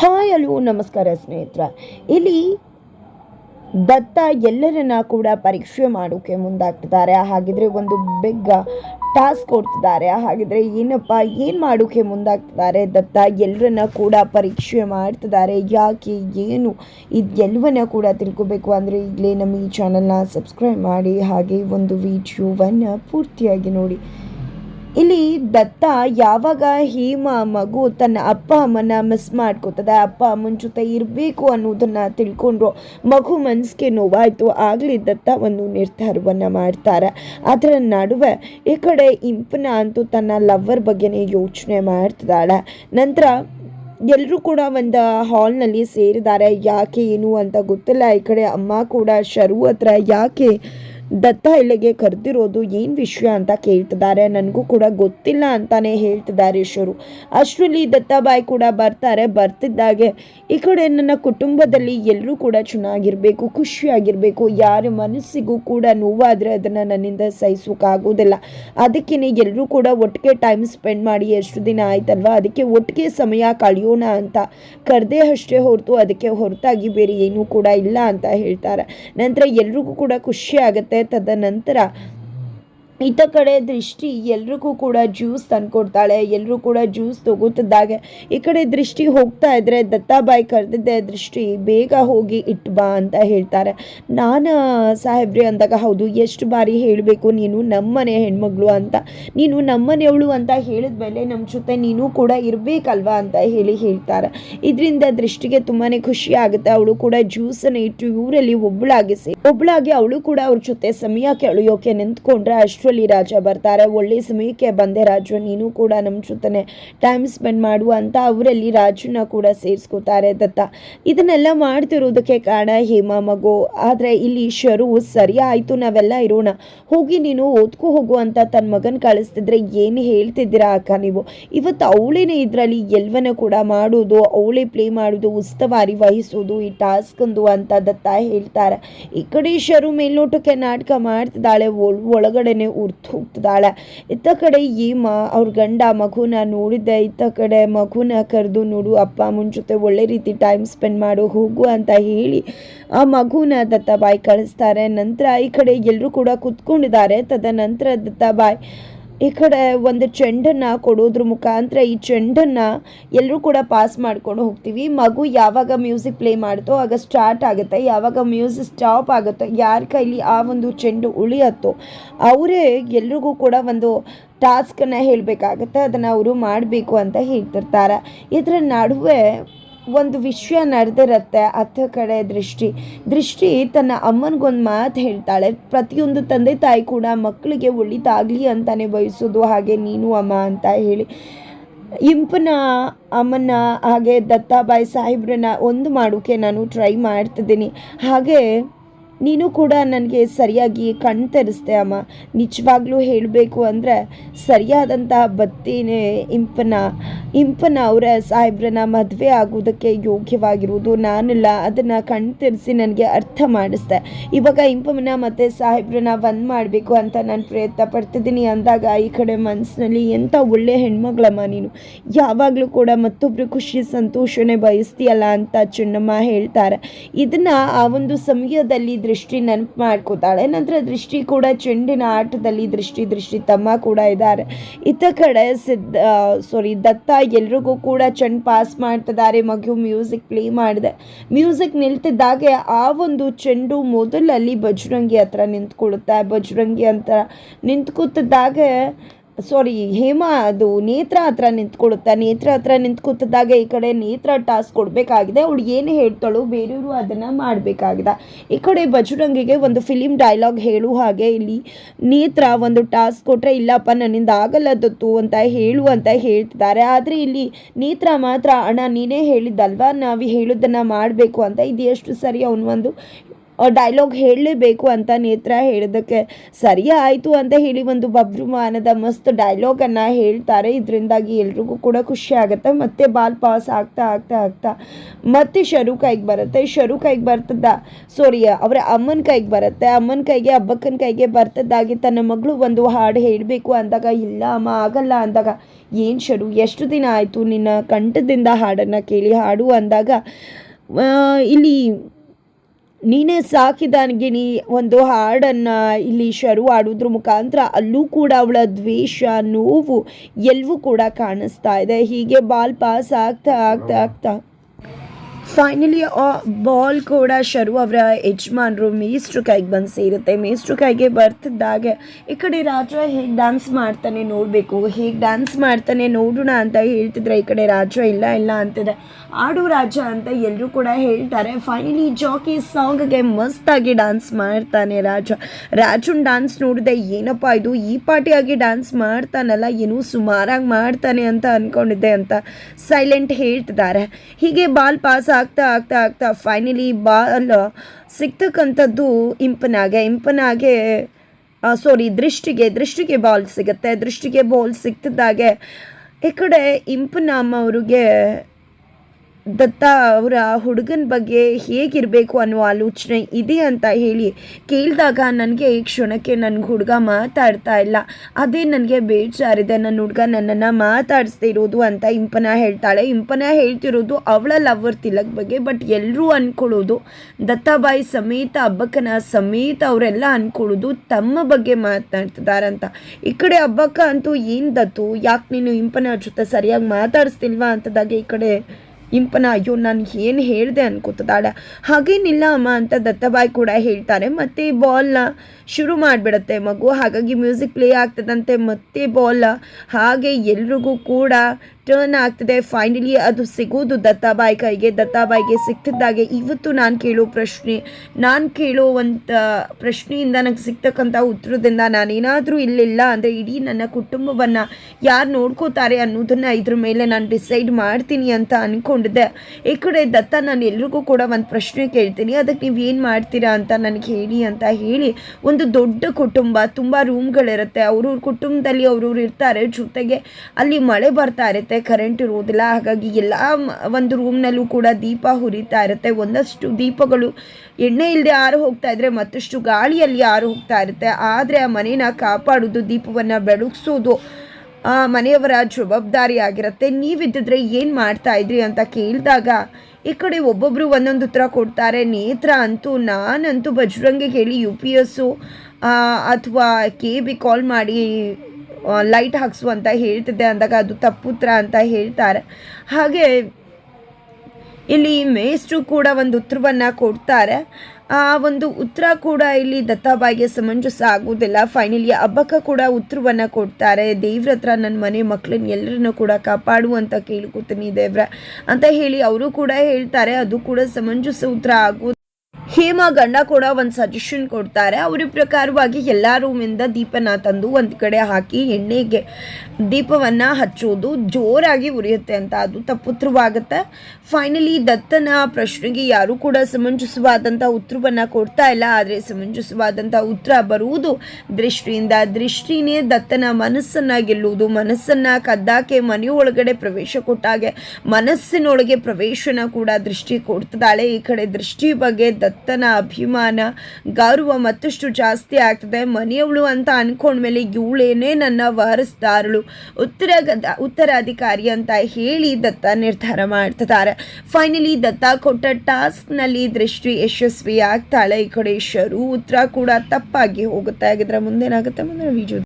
Hi hello ನಮಸ್ಕಾರ ಸ್ನೇಹಿತರ. ಇಲ್ಲಿ ದತ್ತ ಎಲ್ಲರನ್ನ ಕೂಡ ಪರೀಕ್ಷೆ ಮಾಡೋಕೆ ಮುಂದಾಗ್ತಿದ್ದಾರೆ. ಹಾಗಿದ್ರೆ ಒಂದು ಬೆಗ್ಗ ಟಾಸ್ಕ್ ಕೊಡ್ತಿದ್ದಾರೆ. ಹಾಗಿದ್ರೆ ಏನಪ್ಪ, ಏನು ಮಾಡೋಕೆ ಮುಂದಾಗ್ತಿದ್ದಾರೆ? ದತ್ತ ಎಲ್ಲರನ್ನ ಕೂಡ ಪರೀಕ್ಷೆ ಮಾಡ್ತಿದ್ದಾರೆ. ಯಾಕೆ, ಏನು? ಇದೆಲ್ಲವನ್ನ ಕೂಡ ತಿಳ್ಕೊಬೇಕು ಅಂದರೆ ಈಗಲೇ ನಮ್ಮ ಈ ಚಾನಲ್ನ ಸಬ್ಸ್ಕ್ರೈಬ್ ಮಾಡಿ. ಹಾಗೆ ಒಂದು ವಿಡಿಯೋವನ್ನು ಪೂರ್ತಿಯಾಗಿ ನೋಡಿ. ಇಲ್ಲಿ ದತ್ತ ಯಾವಾಗ ಹೇಮ ಮಗು ತನ್ನ ಅಪ್ಪ ಅಮ್ಮನ ಮಿಸ್ ಮಾಡ್ಕೋತದೆ ಅಪ್ಪ ಅಮ್ಮನ ಜೊತೆ ಇರಬೇಕು ಅನ್ನೋದನ್ನ ತಿಳ್ಕೊಂಡ್ರು ಮಗು ಮನಸ್ಸಿಗೆ ನೋವಾಯಿತು. ಆಗಲಿ ದತ್ತ ಒಂದು ನಿರ್ಧಾರವನ್ನು ಮಾಡ್ತಾರೆ. ಅದರ ನಡುವೆ ಈ ಕಡೆ ಇಂಪನ ಅಂತೂ ತನ್ನ ಲವ್ವರ್ ಬಗ್ಗೆನೇ ಯೋಚನೆ ಮಾಡ್ತಿದ್ದಾಳೆ. ನಂತರ ಎಲ್ಲರೂ ಕೂಡ ಒಂದು ಹಾಲ್ನಲ್ಲಿ ಸೇರಿದ್ದಾರೆ. ಯಾಕೆ ಏನು ಅಂತ ಗೊತ್ತಿಲ್ಲ. ಈ ಕಡೆ ಅಮ್ಮ ಕೂಡ ಶರು ಹತ್ರ ಯಾಕೆ ದತ್ತ ಇಲ್ಲಿಗೆ ಕರೆದಿರೋದು ಏನು ವಿಷಯ ಅಂತ ಕೇಳ್ತಿದ್ದಾರೆ. ನನಗೂ ಕೂಡ ಗೊತ್ತಿಲ್ಲ ಅಂತಾನೆ ಹೇಳ್ತಿದ್ದಾರೆ ಶರು ಅಷ್ಟರಲ್ಲಿ ದತ್ತಾಬಾಯಿ ಕೂಡ ಬರ್ತಾರೆ. ಬರ್ತಿದ್ದಾಗೆ ಈ ಕಡೆ ನನ್ನ ಕುಟುಂಬದಲ್ಲಿ ಎಲ್ಲರೂ ಕೂಡ ಚೆನ್ನಾಗಿರಬೇಕು, ಖುಷಿಯಾಗಿರಬೇಕು. ಯಾರ ಮನಸ್ಸಿಗೂ ಕೂಡ ನೋವಾದರೆ ಅದನ್ನು ನನ್ನಿಂದ ಸಹಿಸೋಕ್ಕಾಗೋದಿಲ್ಲ ಅದಕ್ಕೇ ಎಲ್ಲರೂ ಕೂಡ ಒಟ್ಟಿಗೆ ಟೈಮ್ ಸ್ಪೆಂಡ್ ಮಾಡಿ ಎಷ್ಟು ದಿನ ಆಯ್ತಲ್ವಾ? ಅದಕ್ಕೆ ಒಟ್ಟಿಗೆ ಸಮಯ ಕಳೆಯೋಣ ಅಂತ. ಕರೆದೇ ಅಷ್ಟೇ ಹೊರತು ಅದಕ್ಕೆ ಹೊರತಾಗಿ ಬೇರೆ ಏನೂ ಕೂಡ ಇಲ್ಲ ಅಂತ ಹೇಳ್ತಾರೆ. ನಂತರ ಎಲ್ರಿಗೂ ಕೂಡ ಖುಷಿ ಆಗುತ್ತೆ. ತದನಂತರ ಇತ್ತ ಕಡೆ ದೃಷ್ಟಿ ಎಲ್ರಿಗೂ ಕೂಡ ಜ್ಯೂಸ್ ತಂದ್ಕೊಡ್ತಾಳೆ ಎಲ್ಲರೂ ಕೂಡ ಜ್ಯೂಸ್ ತಗೋತಿದ್ದಾಗೆ. ಈ ಕಡೆ ದೃಷ್ಟಿ ಹೋಗ್ತಾ ಇದ್ರೆ ದತ್ತಾಬಾಯಿ ಕರೆದಿದ್ದೆ ದೃಷ್ಟಿ, ಬೇಗ ಹೋಗಿ ಇಟ್ಟು ಬಾ ಅಂತ ಹೇಳ್ತಾರೆ. ನಾನು ಸಾಹೇಬ್ರಿ ಅಂದಾಗ, ಹೌದು, ಎಷ್ಟು ಬಾರಿ ಹೇಳಬೇಕು, ನೀನು ನಮ್ಮನೆ ಹೆಣ್ಮಗಳು ಅಂತ. ನೀನು ನಮ್ಮನೆಯವಳು ಅಂತ ಹೇಳಿದ ಮೇಲೆ ನಮ್ಮ ಜೊತೆ ನೀನು ಕೂಡ ಇರಬೇಕಲ್ವಾ ಅಂತ ಹೇಳಿ ಹೇಳ್ತಾರೆ. ಇದರಿಂದ ದೃಷ್ಟಿಗೆ ತುಂಬಾ ಖುಷಿ ಆಗುತ್ತೆ. ಅವಳು ಕೂಡ ಜ್ಯೂಸನ್ನು ಇಟ್ಟು ಇವರಲ್ಲಿ ಒಬ್ಬಳಾಗಿಸಿ ಒಬ್ಬಳಾಗಿ ಅವಳು ಕೂಡ ಅವ್ರ ಜೊತೆ ಸಮಯ ಕೆಳೆಯೋಕೆ ನಿಂತ್ಕೊಂಡ್ರೆ ಅಷ್ಟರಲ್ಲಿ ರಾಜ ಬರ್ತಾರೆ. ಒಳ್ಳೆ ಸಮಯಕ್ಕೆ ಬಂದೆ. ರಾಜು, ನೀನು ಕೂಡ ನಮ್ಮ ಜೊತೆನೆ ಟೈಮ್ ಸ್ಪೆಂಡ್ ಮಾಡು ಅಂತ ಅವರಲ್ಲಿ ರಾಜುನ ಕೂಡ ಸೇರಿಸ್ಕೋತಾರೆ ದತ್ತ. ಇದನ್ನೆಲ್ಲ ಮಾಡ್ತಿರೋದಕ್ಕೆ ಕಾರಣ ಹೇಮಾ ಮಗು. ಆದರೆ ಇಲ್ಲಿ ಶರು, ಸರಿ ಆಯಿತು, ನಾವೆಲ್ಲ ಇರೋಣ. ಹೋಗಿ ನೀನು ಓದ್ಕೊ ಹೋಗು ಅಂತ ತನ್ನ ಮಗನ ಕಳಿಸ್ತಿದ್ರೆ ಏನು ಹೇಳ್ತಿದ್ದೀರಾ ಅಕ್ಕ ನೀವು? ಇವತ್ತು ಅವಳೇನೆ ಇದರಲ್ಲಿ ಎಲ್ವನ ಕೂಡ ಮಾಡೋದು, ಅವಳೇ ಪ್ಲೇ ಮಾಡೋದು, ಉಸ್ತವಾರಿ ವಹಿಸೋದು, ಈ ಟಾಸ್ಕ್ ಅಂತ ದತ್ತ ಹೇಳ್ತಾರೆ. ಈ ಕಡೆ ಶರು ಮೇಲ್ನೋಟಕ್ಕೆ ನಾಟಕ ಮಾಡ್ತಿದ್ದಾಳೆ. ಒಳ- ಒಳಗಡೆನೆ ಉರ್ತು ಹೋಗ್ತಿದ್ದಾಳೆ ಇತ್ತ ಕಡೆ ಈಮ ಅವ್ರ ಗಂಡ ಮಗುನ ನೋಡಿದ್ದೆ. ಇತ್ತ ಕಡೆ ಮಗುನ ಕರೆದು ನೋಡು, ಅಪ್ಪ ಅಮ್ಮನ ಜೊತೆ ಒಳ್ಳೆ ರೀತಿ ಟೈಮ್ ಸ್ಪೆಂಡ್ ಮಾಡು, ಹೋಗು ಅಂತ ಹೇಳಿ ಆ ಮಗುನ ದತ್ತಾಬಾಯಿ ಕಳಿಸ್ತಾರೆ. ನಂತರ ಈ ಕಡೆ ಎಲ್ಲರೂ ಕೂಡ ಕುತ್ಕೊಂಡಿದ್ದಾರೆ. ತದನಂತರ ದತ್ತಾಬಾಯಿ ಈ ಕಡೆ ಒಂದು ಚೆಂಡನ್ನು ಕೊಡೋದ್ರ ಮುಖಾಂತರ ಈ ಚೆಂಡನ್ನು ಎಲ್ಲರೂ ಕೂಡ ಪಾಸ್ ಮಾಡ್ಕೊಂಡು ಹೋಗ್ತೀವಿ. ಮಗು ಯಾವಾಗ ಮ್ಯೂಸಿಕ್ ಪ್ಲೇ ಮಾಡ್ತೋ ಆಗ ಸ್ಟಾರ್ಟ್ ಆಗುತ್ತೆ. ಯಾವಾಗ ಮ್ಯೂಸಿಕ್ ಸ್ಟಾಪ್ ಆಗುತ್ತೋ, ಯಾರ ಕೈಲಿ ಆ ಒಂದು ಚೆಂಡು ಉಳಿಯತ್ತೋ, ಅವರೇ ಎಲ್ರಿಗೂ ಕೂಡ ಒಂದು ಟಾಸ್ಕನ್ನು ಹೇಳಬೇಕಾಗತ್ತೆ. ಅದನ್ನು ಅವರು ಮಾಡಬೇಕು ಅಂತ ಹೇಳ್ತಿರ್ತಾರೆ. ಇದರ ನಡುವೆ ಒಂದು ವಿಷಯ ನಡೆದಿರತ್ತೆ ಅತ್ತ ಕಡೆ ದೃಷ್ಟಿ. ದೃಷ್ಟಿ ತನ್ನ ಅಮ್ಮನಿಗೊಂದು ಮಾತು ಹೇಳ್ತಾಳೆ. ಪ್ರತಿಯೊಂದು ತಂದೆ ತಾಯಿ ಕೂಡ ಮಕ್ಕಳಿಗೆ ಒಳಿತಾಗಲಿ ಅಂತಾನೆ ಬಯಸೋದು. ಹಾಗೆ ನೀನು ಅಮ್ಮ ಅಂತ ಹೇಳಿ. ಇಂಪನ ಅಮ್ಮನ ಹಾಗೆ ದತ್ತಾಬಾಯಿ ಸಾಹೇಬ್ರನ್ನ ಒಂದು ಮಾಡೋಕ್ಕೆ ನಾನು ಟ್ರೈ ಮಾಡ್ತಿದ್ದೀನಿ. ಹಾಗೆ ನೀನು ಕೂಡ ನನಗೆ ಸರಿಯಾಗಿ ಕಣ್ ತೆರೆಸ್ದೆ ಅಮ್ಮ. ನಿಜವಾಗ್ಲೂ ಹೇಳಬೇಕು ಅಂದರೆ ಸರಿಯಾದಂತಹ ಬತ್ತಿನೇ ಇಂಪನ ಇಂಪನ ಅವರ ಸಾಹೇಬ್ರನ್ನ ಮದುವೆ ಆಗೋದಕ್ಕೆ ಯೋಗ್ಯವಾಗಿರುವುದು ನಾನಲ್ಲ. ಅದನ್ನು ಕಣ್ ತೆರೆಸಿ ನನಗೆ ಅರ್ಥ ಮಾಡಿಸ್ದೆ. ಇವಾಗ ಇಂಪನ ಮತ್ತು ಸಾಹೇಬ್ರನ್ನ ಒಂದು ಮಾಡಬೇಕು ಅಂತ ನಾನು ಪ್ರಯತ್ನ ಪಡ್ತಿದ್ದೀನಿ ಅಂದಾಗ ಈ ಕಡೆ ಮನಸ್ಸಿನಲ್ಲಿ ಎಂಥ ಒಳ್ಳೆ ಹೆಣ್ಮಗಳಮ್ಮ ನೀನು. ಯಾವಾಗಲೂ ಕೂಡ ಮತ್ತೊಬ್ಬರು ಖುಷಿ, ಸಂತೋಷನೇ ಬಯಸ್ತೀಯಲ್ಲ ಅಂತ ಚೆನ್ನಮ್ಮ ಹೇಳ್ತಾರೆ. ಇದನ್ನು ಆ ಒಂದು ಸಮಯದಲ್ಲಿ ದೃಷ್ಟಿ ನೆನಪು ಮಾಡ್ಕೋತಾಳೆ. ನಂತರ ದೃಷ್ಟಿ ಕೂಡ ಚೆಂಡಿನ ಆಟದಲ್ಲಿ ದೃಷ್ಟಿ ದೃಷ್ಟಿ ತಮ್ಮ ಕೂಡ ಇದ್ದಾರೆ. ಇತ್ತ ಕಡೆ ಸಿದ್ಧ ಸಾರಿ ದತ್ತ ಎಲ್ರಿಗೂ ಕೂಡ ಚೆಂಡ್ ಪಾಸ್ ಮಾಡ್ತಿದ್ದಾರೆ. ಮಗು ಮ್ಯೂಸಿಕ್ ಪ್ಲೇ ಮಾಡಿದೆ. ಮ್ಯೂಸಿಕ್ ನಿಲ್ತಿದ್ದಾಗೆ ಆ ಒಂದು ಚೆಂಡು ಮೊದಲಲ್ಲಿ ಬಜರಂಗಿ ಹತ್ರ ನಿಂತ್ಕೊಳ್ಳುತ್ತೆ. ಬಜರಂಗಿ ಅಂತ ನಿಂತ್ಕೊತಿದ್ದಾಗೆ ಸಾರಿ ಹೇಮಾ, ಅದು ನೇತ್ರ ಹತ್ರ ನಿಂತ್ಕೊಳುತ್ತೆ ನೇತ್ರ ಹತ್ರ ನಿಂತ್ಕೊತಿದ್ದಾಗ ಈ ಕಡೆ ನೇತ್ರ ಟಾಸ್ಕ್ ಕೊಡಬೇಕಾಗಿದೆ. ಅವಳು ಏನು ಹೇಳ್ತಾಳೋ ಬೇರೆಯವರು ಅದನ್ನು ಮಾಡಬೇಕಾಗಿದೆ. ಈ ಕಡೆ ಬಜರಂಗಿಗೆ ಒಂದು ಫಿಲಿಮ್ ಡೈಲಾಗ್ ಹೇಳು ಹಾಗೆ ಇಲ್ಲಿ, ನೇತ್ರ ಒಂದು ಟಾಸ್ಕ್ ಕೊಟ್ಟರೆ ಇಲ್ಲಪ್ಪ, ನನ್ನಿಂದ ಆಗಲ್ಲ ದತ್ತು ಅಂತ ಹೇಳು ಅಂತ ಹೇಳ್ತಿದ್ದಾರೆ. ಆದರೆ ಇಲ್ಲಿ ನೇತ್ರ ಮಾತ್ರ, ಅಣ್ಣ, ನೀನೇ ಹೇಳಿದ್ದಲ್ವಾ? ನಾವು ಹೇಳೋದನ್ನು ಮಾಡಬೇಕು ಅಂತ ಇದು ಎಷ್ಟು ಸರಿ? ಅವನು ಒಂದು ಡೈಲಾಗ್ ಹೇಳಲೇಬೇಕು ಅಂತ ನೇತ್ರ ಹೇಳಿದಕ್ಕೆ ಸರಿ ಆಯಿತು ಅಂತ ಹೇಳಿ ಒಂದು ಬಬ್ರುಮಾನದ ಮಸ್ತ್ ಡೈಲಾಗನ್ನು ಹೇಳ್ತಾರೆ. ಇದರಿಂದಾಗಿ ಎಲ್ರಿಗೂ ಕೂಡ ಖುಷಿ ಆಗುತ್ತೆ. ಮತ್ತೆ ಬಾಲ್ ಪಾಸ್ ಆಗ್ತಾ ಆಗ್ತಾ ಆಗ್ತಾ ಮತ್ತೆ ಶರು ಕೈಗೆ ಬರುತ್ತೆ. ಶರು ಕೈಗೆ ಬರ್ತದ ಸಾರಿ ಅವರ ಅಮ್ಮನ ಕೈಗೆ ಬರುತ್ತೆ. ಅಮ್ಮನ ಕೈಗೆ, ಅಬ್ಬಕ್ಕನ ಕೈಗೆ ಬರ್ತದಾಗಿ ತನ್ನ ಮಗಳು ಒಂದು ಹಾಡು ಹೇಳಬೇಕು ಅಂದಾಗ, ಇಲ್ಲ ಅಮ್ಮ, ಆಗಲ್ಲ ಅಂದಾಗ, ಏನು ಶರು, ಎಷ್ಟು ದಿನ ಆಯಿತು ನಿನ್ನ ಕಂಠದಿಂದ ಹಾಡನ್ನು ಕೇಳಿ ಹಾಡು ಅಂದಾಗ ಇಲ್ಲಿ ನೀನೇ ಸಾಕಿದಾನಿಗೆ ನೀ ಒಂದು ಹಾಡನ್ನು ಇಲ್ಲಿ ಶರು ಆಡೋದ್ರ ಮುಖಾಂತರ ಅಲ್ಲೂ ಕೂಡ ಅವಳ ದ್ವೇಷ, ನೋವು ಎಲ್ಲವೂ ಕೂಡ ಕಾಣಿಸ್ತಾ ಇದೆ. ಹೀಗೆ ಬಾಲ್ ಪಾಸ್ ಆಗ್ತಾ ಆಗ್ತಾ ಆಗ್ತಾ. ಫೈನಲಿ ಆ ಬಾಲ್ ಕೂಡ ಶರು ಅವರ ಯಜಮಾನರು ಮೇಸ್ಟ್ರು ಕೈಗೆ ಬಂದು ಸೇರುತ್ತೆ. ಮೇಸ್ಟ್ರು ಕೈಗೆ ಬರ್ತಿದ್ದಾಗ, ಈ ಕಡೆ ರಾಜ ಹೇಗೆ ಡ್ಯಾನ್ಸ್ ಮಾಡ್ತಾನೆ ನೋಡಬೇಕು? ಹೇಗೆ ಡ್ಯಾನ್ಸ್ ಮಾಡ್ತಾನೆ ನೋಡೋಣ ಅಂತ ಹೇಳ್ತಿದ್ರೆ, ಈ ಕಡೆ ರಾಜ ಇಲ್ಲ ಇಲ್ಲ ಅಂತಿದೆ. ಆಡು ರಾಜ ಅಂತ ಎಲ್ಲರೂ ಕೂಡ ಹೇಳ್ತಾರೆ. ಫೈನಲಿ ಜಾಕಿ ಸಾಂಗ್ಗೆ ಮಸ್ತಾಗಿ ಡ್ಯಾನ್ಸ್ ಮಾಡ್ತಾನೆ ರಾಜ. ರಾಜನ್ ಡ್ಯಾನ್ಸ್ ನೋಡಿದೆ, ಏನಪ್ಪ ಇದು? ಈ ಪಾರ್ಟಿಯಾಗಿ ಡ್ಯಾನ್ಸ್ ಮಾಡ್ತಾನಲ್ಲ, ಏನು ಸುಮಾರಾಗಿ ಮಾಡ್ತಾನೆ ಅಂತ ಅಂದ್ಕೊಂಡಿದ್ದೆ ಅಂತ ಸೈಲೆಂಟ್ ಹೇಳ್ತಿದ್ದಾರೆ. ಹೀಗೆ ಬಾಲ್ ಪಾಸ್ ಆಗ್ತಾ ಆಗ್ತಾ ಆಗ್ತಾ ಫೈನಲಿ ಬಾಲ್ ಸಿಗ್ತಕ್ಕಂಥದ್ದು ಇಂಪನಾಗೆ ಇಂಪನಾಗೆ ಸಾರಿ ದೃಷ್ಟಿಗೆ ದೃಷ್ಟಿಗೆ ಬಾಲ್ ಸಿಗುತ್ತೆ, ದೃಷ್ಟಿಗೆ ಬಾಲ್ ಸಿಕ್ತಿದ್ದಾಗೆ. ಈ ಕಡೆ ಇಂಪನಾಮ ಅವ್ರಿಗೆ ದತ್ತ ಅವರ ಹುಡುಗನ ಬಗ್ಗೆ ಹೇಗಿರಬೇಕು ಅನ್ನೋ ಆಲೋಚನೆ ಇದೆ ಅಂತ ಹೇಳಿ ಕೇಳಿದಾಗ ನನಗೆ ಈ ಕ್ಷಣಕ್ಕೆ ನನಗೆ ಹುಡುಗ ಮಾತಾಡ್ತಾ ಇಲ್ಲ. ಅದೇ ನನಗೆ ಬೇಜಾರಿದೆ. ನನ್ನ ಹುಡುಗ ನನ್ನನ್ನು ಮಾತಾಡಿಸ್ದೇ ಇರೋದು ಅಂತ ಇಂಪನ ಹೇಳ್ತಾಳೆ. ಇಂಪನ ಹೇಳ್ತಿರೋದು ಅವಳ ಲವರ್ ತಿಲಕ್ ಬಗ್ಗೆ ಬಟ್ ಎಲ್ಲರೂ ಅಂದ್ಕೊಳ್ಳೋದು ದತ್ತಾಬಾಯಿ ಸಮೇತ ಹಬ್ಬಕ್ಕನ ಸಮೇತ ಅವರೆಲ್ಲ ಅಂದ್ಕೊಳ್ಳೋದು ತಮ್ಮ ಬಗ್ಗೆ ಮಾತನಾಡ್ತಿದಾರಂತ ಈ ಕಡೆ ಹಬ್ಬಕ್ಕ ಅಂತೂ ಏನು ದತ್ತು? ಯಾಕೆ ನೀನು ಇಂಪನ ಜೊತೆ ಸರಿಯಾಗಿ ಮಾತಾಡಿಸ್ತಿಲ್ವಾ ಅಂತದಾಗೆ ಈ ಕಡೆ ಇಂಪನ, ಅಯ್ಯೋ, ನಾನು ಏನು ಹೇಳಿದೆ ಅನ್ಕೋತದಾಳೆ. ಹಾಗೇನಿಲ್ಲ ಅಮ್ಮ ಅಂತ ದತ್ತಬಾಯಿ ಕೂಡ ಹೇಳ್ತಾರೆ. ಮತ್ತೆ ಬಾಲ್ನ ಶುರು ಮಾಡಿಬಿಡುತ್ತೆ ಮಗು. ಹಾಗಾಗಿ ಮ್ಯೂಸಿಕ್ ಪ್ಲೇ ಆಗ್ತದಂತೆ ಮತ್ತೆ ಬಾಲ್ ಹಾಗೆ ಎಲ್ರಿಗೂ ಕೂಡ ಟರ್ನ್ ಆಗ್ತದೆ. ಫೈನಲಿ ಅದು ಸಿಗೋದು ದತ್ತಾಬಾಯಿ ಕೈಗೆ. ದತ್ತಾಬಾಯಿಗೆ ಸಿಗ್ತಿದ್ದಾಗೆ ಇವತ್ತು ನಾನು ಕೇಳೋ ಪ್ರಶ್ನೆ. ನಾನು ಕೇಳುವಂಥ ಪ್ರಶ್ನೆಯಿಂದ ನನಗೆ ಸಿಗ್ತಕ್ಕಂಥ ಉತ್ತರದಿಂದ ನಾನೇನಾದರೂ ಇಲ್ಲಿಲ್ಲ ಅಂದರೆ ಇಡೀ ನನ್ನ ಕುಟುಂಬವನ್ನು ಯಾರು ನೋಡ್ಕೋತಾರೆ ಅನ್ನೋದನ್ನು ಇದ್ರ ಮೇಲೆ ನಾನು ಡಿಸೈಡ್ ಮಾಡ್ತೀನಿ ಅಂತ ಅಂದ್ಕೊಂಡಿದ್ದೆ ಈ ಕಡೆ ದತ್ತ ನಾನು ಎಲ್ರಿಗೂ ಕೂಡ ಒಂದು ಪ್ರಶ್ನೆ ಕೇಳ್ತೀನಿ. ಅದಕ್ಕೆ ನೀವು ಏನು ಮಾಡ್ತೀರಾ ಅಂತ ನನಗೆ ಹೇಳಿ ಅಂತ ಹೇಳಿ ಒಂದು ದೊಡ್ಡ ಕುಟುಂಬ, ತುಂಬ ರೂಮ್ಗಳಿರುತ್ತೆ ಅವ್ರವ್ರ ಕುಟುಂಬದಲ್ಲಿ ಅವ್ರವ್ರು ಇರ್ತಾರೆ. ಜೊತೆಗೆ ಅಲ್ಲಿ ಮಳೆ ಬರ್ತಾ ಇರುತ್ತೆ. ಕರೆಂಟ್ ಇರುವುದಿಲ್ಲ. ಹಾಗಾಗಿ ಎಲ್ಲ ಒಂದು ರೂಮ್ನಲ್ಲೂ ಕೂಡ ದೀಪ ಹುರಿತಾ ಇರುತ್ತೆ. ಒಂದಷ್ಟು ದೀಪಗಳು ಎಣ್ಣೆ ಇಲ್ಲದೆ ಆರು ಹೋಗ್ತಾ ಇದ್ರೆ ಮತ್ತಷ್ಟು ಗಾಳಿಯಲ್ಲಿ ಆರು ಹೋಗ್ತಾ ಇರುತ್ತೆ. ಆದರೆ ಆ ಮನೇನ ಕಾಪಾಡೋದು ದೀಪವನ್ನು ಬೆಳಗಿಸೋದು ಆ ಮನೆಯವರ ಜವಾಬ್ದಾರಿ ಆಗಿರುತ್ತೆ ನೀವಿದ್ದಿದ್ರೆ ಏನು ಮಾಡ್ತಾ ಇದ್ರಿ ಅಂತ ಕೇಳಿದಾಗ ಈ ಕಡೆ ಒಬ್ಬೊಬ್ಬರು ಒಂದೊಂದು ಉತ್ತರ ಕೊಡ್ತಾರೆ. ನೇತ್ರ ಅಂತೂ, ನಾನಂತೂ ಬಜರಂಗಿಗೆ ಹೇಳಿ ಯು ಪಿ ಎಸ್ಸು ಅಥವಾ ಕೆ ಬಿ ಕಾಲ್ ಮಾಡಿ ಲೈಟ್ ಹಾಕ್ಸು ಅಂತ ಹೇಳ್ತಿದ್ದೆ ಅಂದಾಗ ಅದು ತಪ್ಪುತ್ರ ಅಂತ ಹೇಳ್ತಾರೆ. ಹಾಗೆ ಇಲ್ಲಿ ಮೇಸ್ಟ್ರು ಕೂಡ ಒಂದು ಉತ್ತರವನ್ನು ಕೊಡ್ತಾರೆ. ಆ ಒಂದು ಉತ್ತರ ಕೂಡ ಇಲ್ಲಿ ದತ್ತಾಬಾಯಿಗೆ ಸಮಂಜಸ ಆಗೋದಿಲ್ಲ ಫೈನಲಿ ಹಬ್ಬಕ್ಕ ಕೂಡ ಉತ್ತರವನ್ನು ಕೊಡ್ತಾರೆ. ದೇವ್ರ ಹತ್ರ ನನ್ನ ಮನೆ ಮಕ್ಕಳನ್ನ ಎಲ್ಲರನ್ನೂ ಕೂಡ ಕಾಪಾಡು ಅಂತ ಕೇಳ್ಕೊತೀನಿ ದೇವ್ರ ಅಂತ ಹೇಳಿ ಅವರು ಕೂಡ ಹೇಳ್ತಾರೆ. ಅದು ಕೂಡ ಸಮಂಜಸ ಉತ್ತರ ಆಗೋ ಹೇಮ ಗಂಡ ಕೂಡ ಒಂದು ಸಜೆಷನ್ ಕೊಡ್ತಾರೆ. ಅವ್ರ ಪ್ರಕಾರವಾಗಿ ಎಲ್ಲ ರೂಮಿಂದ ದೀಪನ ತಂದು ಒಂದು ಕಡೆ ಹಾಕಿ ಎಣ್ಣೆಗೆ ದೀಪವನ್ನು ಹಚ್ಚೋದು ಜೋರಾಗಿ ಉರಿಯುತ್ತೆ ಅಂತ. ಅದು ತಪ್ಪುತ್ತರವಾಗುತ್ತೆ ಫೈನಲಿ ದತ್ತನ ಪ್ರಶ್ನೆಗೆ ಯಾರೂ ಕೂಡ ಸಮಂಜಸವಾದಂಥ ಉತ್ತರವನ್ನು ಕೊಡ್ತಾ ಇಲ್ಲ. ಆದರೆ ಸಮಂಜಸವಾದಂಥ ಉತ್ತರ ಬರುವುದು ದೃಷ್ಟಿಯಿಂದ. ದೃಷ್ಟಿನೇ ದತ್ತನ ಮನಸ್ಸನ್ನು ಗೆಲ್ಲುವುದು. ಮನಸ್ಸನ್ನು ಕದ್ದಾಕೆ ಮನೆಯೊಳಗಡೆ ಪ್ರವೇಶ ಕೊಟ್ಟಾಗೆ ಮನಸ್ಸಿನೊಳಗೆ ಪ್ರವೇಶನ ಕೂಡ ದೃಷ್ಟಿ ಕೊಡ್ತಿದ್ದಾಳೆ. ಈ ಕಡೆ ದೃಷ್ಟಿ ಬಗ್ಗೆ ದತ್ತನ ಅಭಿಮಾನ ಗೌರವ ಮತ್ತಷ್ಟು ಜಾಸ್ತಿ ಆಗ್ತದೆ. ಮನೆಯವಳು ಅಂತ ಅನ್ಕೊಂಡ್ಮೇಲೆ ಇವಳೇನೇ ನನ್ನ ವಾರಸ್ದಾರಳು. ಉತ್ತರ ಉತ್ತರಾಧಿಕಾರಿ ಅಂತ ಹೇಳಿ ದತ್ತ ನಿರ್ಧಾರ ಮಾಡ್ತಿದ್ದಾರೆ. ಫೈನಲಿ ದತ್ತ ಕೊಟ್ಟ ಟಾಸ್ಕ್ನಲ್ಲಿ ದೃಷ್ಟಿ ಯಶಸ್ವಿ ಆಗ್ತಾಳೆ ಈ ಕಡೆ ಶರು ಉತ್ತರ ಕೂಡ ತಪ್ಪಾಗಿ ಹೋಗುತ್ತೆ. ಹಾಗಿದ್ರೆ ಮುಂದೇನಾಗುತ್ತೆ? ಮುಂದಿನ ವಿಡಿಯೋ